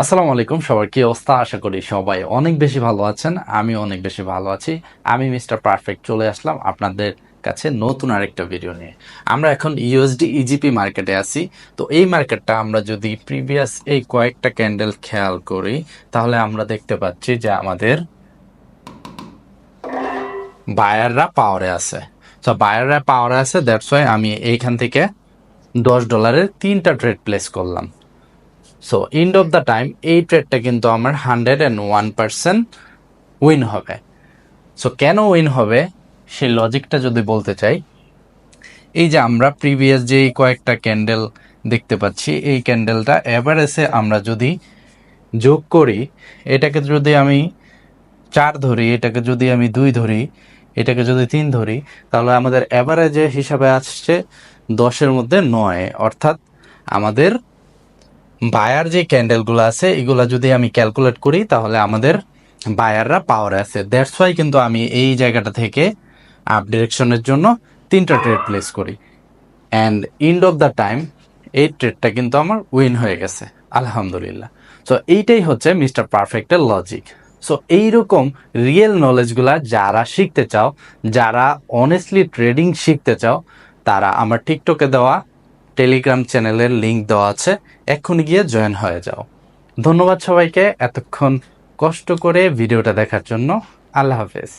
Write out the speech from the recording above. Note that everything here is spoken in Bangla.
আসসালামু আলাইকুম, সবার কি অবস্থা? আশা করি সবাই অনেক বেশি ভালো আছেন আমি অনেক বেশি ভালো আছি। আমি মিস্টার পারফেক্ট চলে আসলাম আপনাদের কাছে নতুন আরেকটা ভিডিও নিয়ে। আমরা এখন ইউএসডি ইজিপি মার্কেটে আছি। তো এই মার্কেটটা আমরা যদি প্রিভিয়াস এই কয়েকটা ক্যান্ডেল খেয়াল করি, তাহলে আমরা দেখতে পাচ্ছি যে আমাদের বায়াররা পাওয়ারে আছে। তো বায়াররা পাওয়ারে আছে দ্যাটস ওয়াই আমি এইখান থেকে দশ ডলারের তিনটা ট্রেড প্লেস করলাম। So end of the time এই ট্রেডটা কিন্তু আমার hundred and one percent win হবে। সো কেন উইন হবে? সেই লজিকটা যদি বলতে চাই, এই যে আমরা প্রিভিয়াস যে কয়েকটা ক্যান্ডেল দেখতে পাচ্ছি, এই ক্যান্ডেলটা অ্যাভারেজে আমরা যদি যোগ করি, এটাকে যদি আমি চার ধরি, এটাকে যদি আমি দুই ধরি, এটাকে যদি তিন ধরি, তাহলে আমাদের অ্যাভারেজে হিসাবে আসছে দশের মধ্যে নয়। অর্থাৎ আমাদের বায়ার যে ক্যান্ডেলগুলো আছে, এগুলো যদি আমি ক্যালকুলেট করি, তাহলে আমাদের বায়াররা পাওয়ারে আছে। দ্যাটস ওয়াই কিন্তু আমি এই জায়গাটা থেকে আপ ডিরেকশনের জন্য তিনটা ট্রেড প্লেস করি। And end of the time এই ট্রেডটা কিন্তু আমার উইন হয়ে গেছে। আলহামদুলিল্লাহ। সো এইটাই হচ্ছে মিস্টার পারফেক্টের লজিক সো এইরকম রিয়েল নলেজগুলা যারা শিখতে চাও, যারা অনেস্টলি ট্রেডিং শিখতে চাও, তারা আমার টিকটকে দেওয়া টেলিগ্রাম চ্যানেলের লিঙ্ক দেওয়া আছে। এক্ষুনি গিয়ে জয়েন হয়ে যাও। ধন্যবাদ সবাইকে। এতক্ষণ কষ্ট করে ভিডিওটা দেখার জন্য। আল্লাহ হাফেজ।